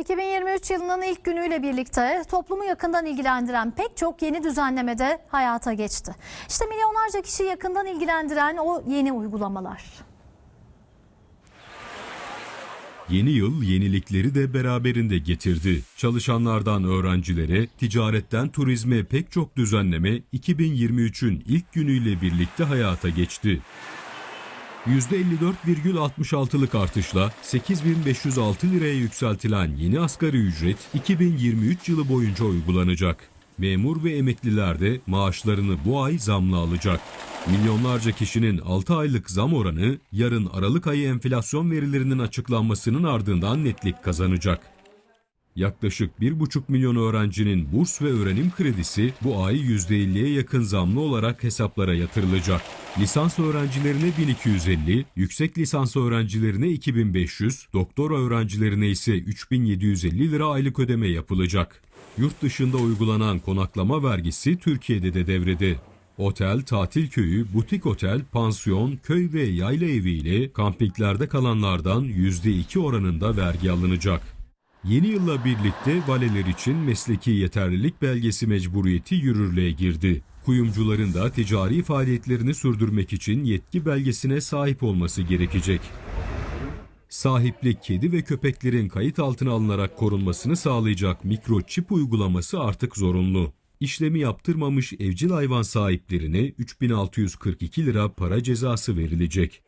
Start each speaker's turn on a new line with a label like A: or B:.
A: 2023 yılının ilk günüyle birlikte toplumu yakından ilgilendiren pek çok yeni düzenleme de hayata geçti. İşte milyonlarca kişi yakından ilgilendiren o yeni uygulamalar.
B: Yeni yıl yenilikleri de beraberinde getirdi. Çalışanlardan öğrencilere, ticaretten turizme pek çok düzenleme 2023'ün ilk günüyle birlikte hayata geçti. %54,66'lık artışla 8506 liraya yükseltilen yeni asgari ücret 2023 yılı boyunca uygulanacak. Memur ve emekliler de maaşlarını bu ay zamla alacak. Milyonlarca kişinin 6 aylık zam oranı yarın Aralık ayı enflasyon verilerinin açıklanmasının ardından netlik kazanacak. Yaklaşık 1,5 milyon öğrencinin burs ve öğrenim kredisi bu ay %50'ye yakın zamlı olarak hesaplara yatırılacak. Lisans öğrencilerine 1250, yüksek lisans öğrencilerine 2500, doktora öğrencilerine ise 3750 lira aylık ödeme yapılacak. Yurt dışında uygulanan konaklama vergisi Türkiye'de de devrede. Otel, tatil köyü, butik otel, pansiyon, köy ve yayla evi ile kampinglerde kalanlardan %2 oranında vergi alınacak. Yeni yılla birlikte valeler için mesleki yeterlilik belgesi mecburiyeti yürürlüğe girdi. Kuyumcuların da ticari faaliyetlerini sürdürmek için yetki belgesine sahip olması gerekecek. Sahiplik kedi ve köpeklerin kayıt altına alınarak korunmasını sağlayacak mikroçip uygulaması artık zorunlu. İşlemi yaptırmamış evcil hayvan sahiplerine 3642 lira para cezası verilecek.